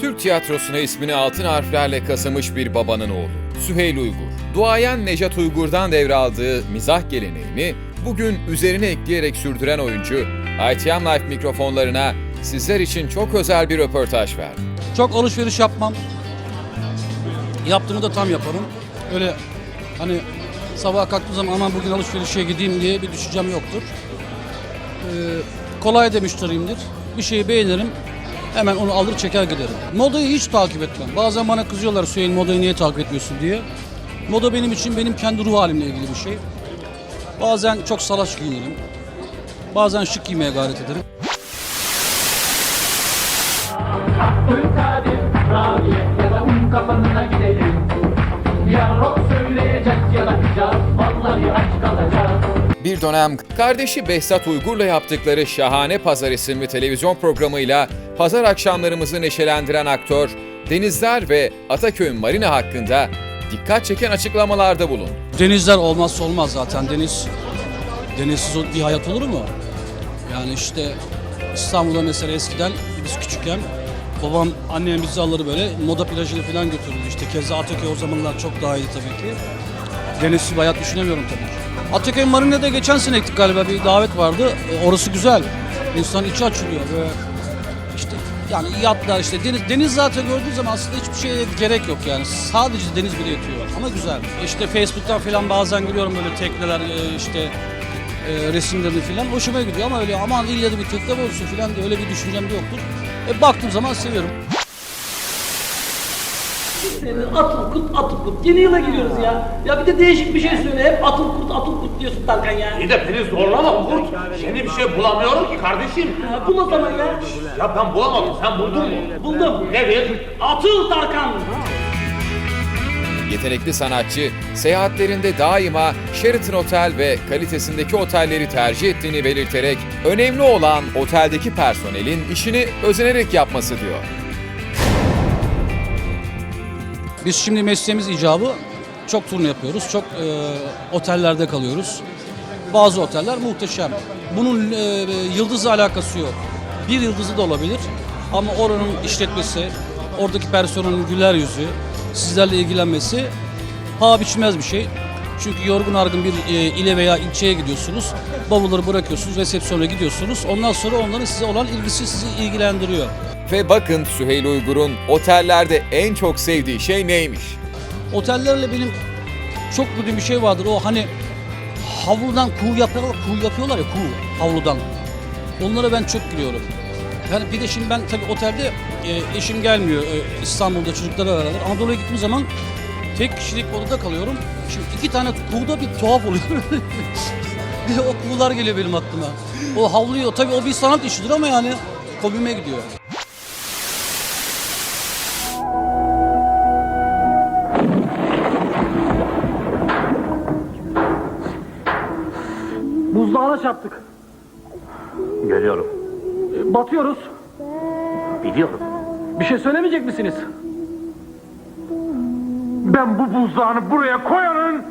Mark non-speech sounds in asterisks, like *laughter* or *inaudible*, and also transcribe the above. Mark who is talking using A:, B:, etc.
A: Türk tiyatrosuna ismini altın harflerle kazımış bir babanın oğlu. Süheyl Uygur. Duayen Nejat Uygur'dan devraldığı mizah geleneğini bugün üzerine ekleyerek sürdüren oyuncu, ITM Live mikrofonlarına sizler için çok özel bir röportaj verdi.
B: Çok alışveriş yapmam. Yaptığımı da tam yaparım. Öyle hani sabah kalktığım zaman aman bugün alışverişe gideyim diye bir düşüncem yoktur. Ee, kolay da müşteriyimdir. Bir şeyi beğenirim. Hemen onu alır çeker giderim. Modayı hiç takip etmem. Bazen bana kızıyorlar Süheyl modayı niye takip etmiyorsun diye. Moda benim için benim kendi ruh halimle ilgili bir şey. Bazen çok salaş giyinirim. Bazen şık giymeye gayret ederim.
A: Bir dönem kardeşi Behzat Uygur'la yaptıkları Şahane Pazar isimli televizyon programıyla pazar akşamlarımızı neşelendiren aktör, denizler ve Ataköy'ün marina hakkında dikkat çeken açıklamalarda bulundu.
B: Denizler olmazsa olmaz zaten. Deniz denizsiz bir hayat olur mu? Yani işte İstanbul'da mesela eskiden biz küçükken babam annem bizi alır böyle moda plajına falan götürürdü. İşte keza Ataköy o zamanlar çok daha iyiydi tabii ki. Denizsiz bir hayat düşünemiyorum tabii ki. Ataköy Marina'da geçen sene gittik galiba bir davet vardı. E, orası güzel. İnsanın içi açılıyor ve işte yani yatlar işte deniz, deniz zaten gördüğün zaman aslında hiçbir şeye gerek yok yani. Sadece deniz bile yetiyor ama güzel. İşte Facebook'tan falan bazen görüyorum böyle tekneler e, işte e, resimlerini falan hoşuma gidiyor ama öyle aman illa da bir tekne olsun falan diye öyle bir düşüncem de yoktur. E, baktığım zaman seviyorum.
C: Senin atıl kut atıl kut. Yeni yıla giriyoruz ya. Ya bir de değişik bir şey söyle. Hep atıl kut atıl kut diyorsun Tarkan ya.
D: İyi de beni zorlama Kurt. Yeni bir şey bulamıyorum ki kardeşim.
C: ya bul o zaman ya.
D: Ya ben bulamadım. Sen buldun mu?
C: Buldum.
D: Nedir?
C: Atıl Tarkan.
A: Yetenekli sanatçı, seyahatlerinde daima Sheraton Otel ve kalitesindeki otelleri tercih ettiğini belirterek önemli olan oteldeki personelin işini özenerek yapması diyor.
B: Biz şimdi mesleğimiz icabı çok turne yapıyoruz. Çok e, otellerde kalıyoruz. Bazı oteller muhteşem. Bunun e, yıldızla alakası yok. Bir yıldızı da olabilir. Ama oranın işletmesi, oradaki personelin güler yüzü, sizlerle ilgilenmesi paha biçilmez bir şey. Çünkü yorgun argın bir e, ile veya ilçeye gidiyorsunuz. Bavulları bırakıyorsunuz, resepsiyona gidiyorsunuz. Ondan sonra onların size olan ilgisi sizi ilgilendiriyor.
A: Ve bakın Süheyl Uygur'un otellerde en çok sevdiği şey neymiş?
B: Otellerle benim çok bildiğim bir şey vardır. O hani havludan kuğu yapıyorlar, kuğu yapıyorlar ya kuğu havludan. Onlara ben çok gülüyorum. Yani bir de şimdi ben tabii otelde e, eşim gelmiyor e, İstanbul'da çocuklarla beraber. Anadolu'ya gittiğim zaman tek kişilik odada kalıyorum. Şimdi iki tane kuğuda bir tuhaf oluyor. *laughs* bir de o kuğular geliyor benim aklıma. O havluyor tabii o bir sanat işidir ama yani komiğime gidiyor.
C: Buzdağına çarptık.
D: Görüyorum.
C: E, batıyoruz.
D: Biliyorum.
C: Bir şey söylemeyecek misiniz?
D: Ben bu buzdağını buraya koyarım.